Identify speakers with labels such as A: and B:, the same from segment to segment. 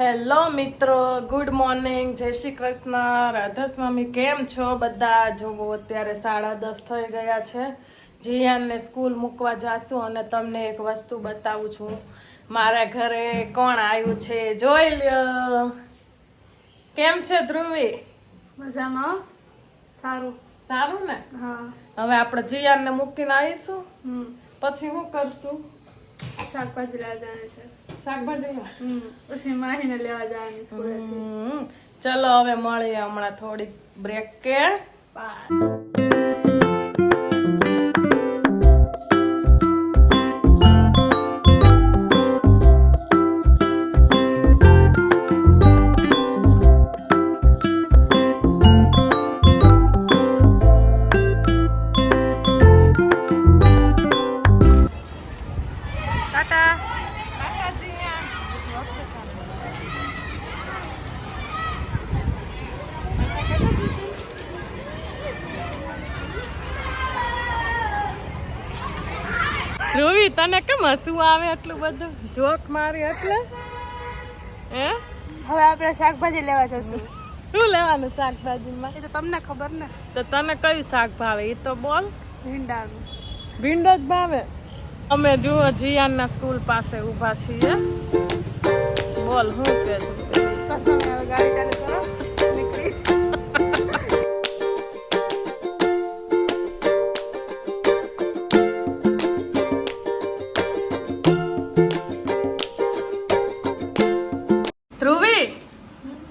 A: Hello મિત્રો good morning જય શ્રી કૃષ્ણ રાધા સ્વામી કેમ છો? બધા જોવો અત્યારે સાડા દસ થઈ ગયા છે. જીયાનને સ્કૂલ મૂકવા જાશું અને તમને એક વસ્તુ બતાવું છું. મારા ઘરે કોણ આવ્યું છે? જોઈ લ્યો. કેમ છે ધ્રુવી?
B: મજામાં. સારું.
A: સારું ને?
B: હા.
A: હવે આપણે જીયાનને મૂકીને આવીશું. પછી હું કરશું?
B: શાકભાજી લાવવાનું છે.
A: શાકભાજી
B: પછી માહીને લેવા જવાની સ્કૂલેથી.
A: ચલો હવે મળીએ હમણાં થોડીક બ્રેક કે. ટાટા. ધ્રુવી તને કેમ હસવું આવે એટલું બધું? જોક મારી એટલે. હે?
B: હવે આપણે શાકભાજી લેવા જશું.
A: શું લેવાનું શાકભાજીમાં?
B: એ તો તમને ખબર ને.
A: તો તને કયું શાક ભાવે? એ તો બોલ.
B: ભીંડાનું.
A: ભીંડો જ ભાવે? અમે જુઓ જીયાનના સ્કૂલ પાસે ઊભા છીએ. બોલ હું કે
B: કસમ હવે ગાડી ચાલુ કરો.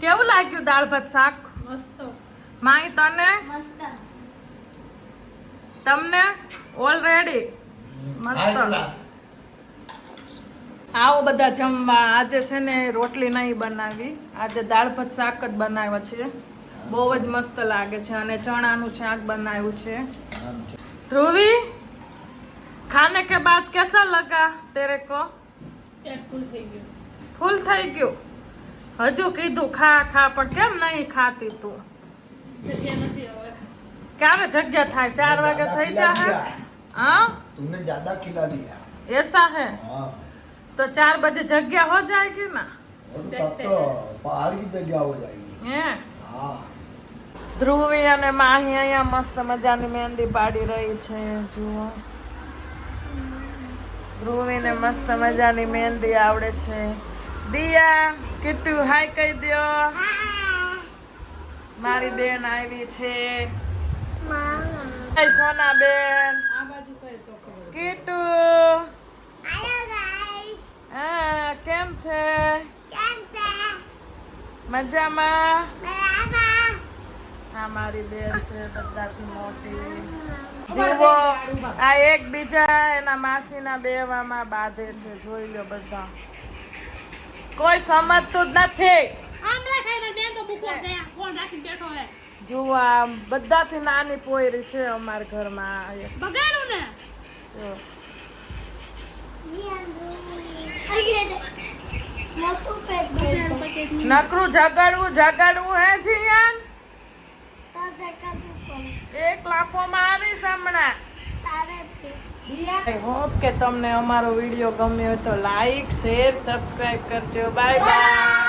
A: કેવું લાગ્યું દાળ ભાત શાક?
B: મસ્ત.
A: માય તને? તમને? ઓલરેડી મસ્ત. આવો બધા જમવા. આજે છે ને રોટલી નહીં બનાવી. આજે દાળ ભાત શાક જ બનાવ્યો છે. બહુ જ મસ્ત લાગે છે અને ચણાનું શાક બનાવ્યું છે. ધ્રુવી ખાને કે બાદ કેસા લગા? તેરે
B: કો? ફૂલ થઈ ગયું.
A: હજુ કીધું ખા ખા પણ કેમ નહીં ખાતી તું? ક્યારે જગ્યા થાય? ચાર વાગે થઈ જાય હા? તુમને જ્યાદા દિયા એસા
C: હે? તો ચાર બજે જગ્યા હો જાય કે ના?
A: હે. ધ્રુવી અને માહી અહીંયા મસ્ત મજાની મહેંદી પાડી રહી છે જુઓ. ધ્રુવીને મસ્ત મજાની મહેંદી આવડે છે. દિયા કિટ્ટુ હાય કહી દો મારી બેન આવી છે. સોના બેન
B: આ બાજુ કઈ તો ખબર
A: કિટ્ટુ. હા કેમ છે? મજામાં? આ મારી બેન છે બધાથી મોટી. જુઓ આ એકબીજા એના માસીના બેવામાં બાંધે છે. જોઈ લો બધા. કોઈ સમજતું જ નથી.
B: આમરા ખાઈને બેન તો મૂકો છે. ફોન રાખીને બેઠો હે?
A: જુઓ આ બધાથી નાની પોયરી છે અમારા ઘરમાં.
B: બગાડું ને?
A: જો. નકરું જગાડવું જગાડવું હે જીયાન? એક લાફોમાં આઈ હોપ કે તમને અમારો વીડિયો ગમ્યો હોય તો લાઈક શેર સબસ્ક્રાઈબ કરજો. Bye bye